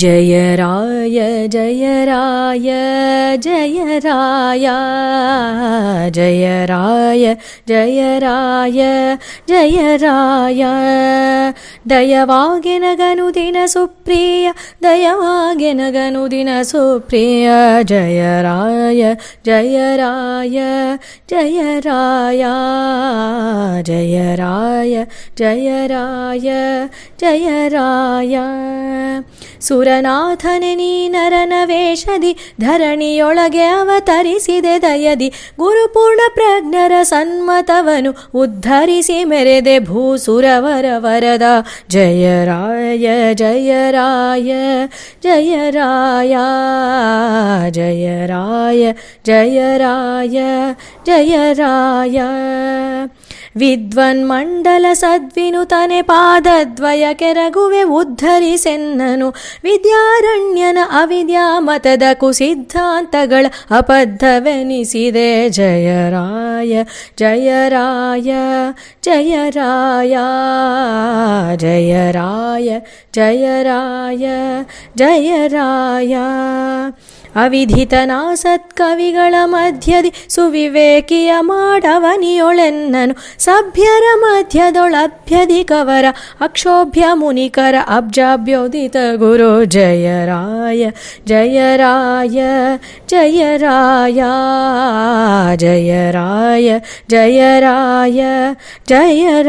जय राय जय राय जय राय जय राय जय राय जय राय दयवागे नगनु दिन सुप्रिय दयवागे नगनु दिन सुप्रिय जय राय जय राय जय राय जय राय जय राय जय राय ಸುರನಾಥನೆ ನೀ ನರನ ವೇಷದಿ ಧರಣಿಯೊಳಗೆ ಅವತರಿಸಿದೆ ದಯದಿ ಗುರುಪೂರ್ಣ ಪ್ರಜ್ಞರ ಸನ್ಮತವನು ಉದ್ಧರಿಸಿ ಮೆರೆದೆ ಭೂಸುರವರ ವರದ ಜಯ ರಾಯ ಜಯ ರಾಯ ಜಯ ರಾಯ ಜಯ ರಾಯ ಜಯ ರಾಯ ಜಯ ರಾಯ ವಿದ್ವನ್ಮಂಡಲ ಸದ್ವಿನುತನೆ ಪಾದದ್ವಯ ಕೆರಗುವೆ ಉದ್ಧರಿಸೆನ್ನನು ವಿದ್ಯಾರಣ್ಯನ ಅವಿದ್ಯಾಮತದ ಕುಸಿದ್ಧಾಂತಗಳ ಅಬದ್ಧವೆನಿಸಿದೆ ಜಯರಾಯ ಜಯರಾಯ ಜಯರಾಯ ಜಯರಾಯ ಜಯ ರಾಯ ಅವಿಧಿತನಾ ಸತ್ಕವಿಗಳ ಮಧ್ಯದಿ ಸುವಿವೇಕಿಯ ಮಾಡವನಿಯೊಳೆನ್ನನು. ಸಭ್ಯರ ಮಧ್ಯದೊಳಭ್ಯದಿ ಕವರ ಅಕ್ಷೋಭ್ಯ ಮುನಿಕರ ಅಬ್ಜಾಭ್ಯೋದಿತ ಗುರು. ಜಯ ಜಯರಾಯ ಜಯರಾಯ ಜಯರಾಯ ಜಯರಾಯ ರಾಯ, ಜಯ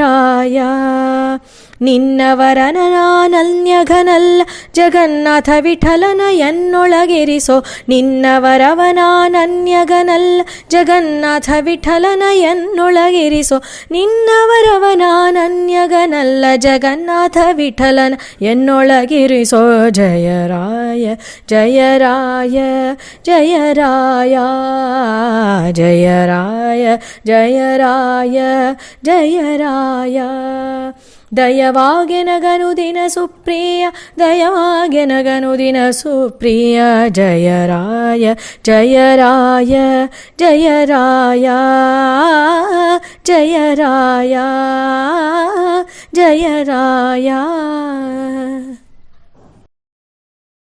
ಜಗನ್ನಾಥ ವಿಠಲನ ಎನ್ನೊಳಗಿರಿಸೋ ನಿನ್ನವರವನಾನನ್ಯಗನಲ್ಲ ಜಗನ್ನಾಥ ವಿಠಲನ ಎನ್ನೊಳಗಿರಿಸೋ ನಿನ್ನವರವನಾನನ್ಯಗನಲ್ಲ ಜಗನ್ನಾಥ ವಿಠಲನ ಎನ್ನೊಳಗಿರಿಸೋ. ಜಯರಾಯ ಜಯರಾಯ ಜಯರಾಯ ಜಯರಾಯ ಜಯ ರಾಯ. దయవాగెనగను దిన సుప్రియ దయవాగెనగను దిన సుప్రియ జయ రాయ జయ రాయ జయ రాయ జయ రాయ జయ రాయ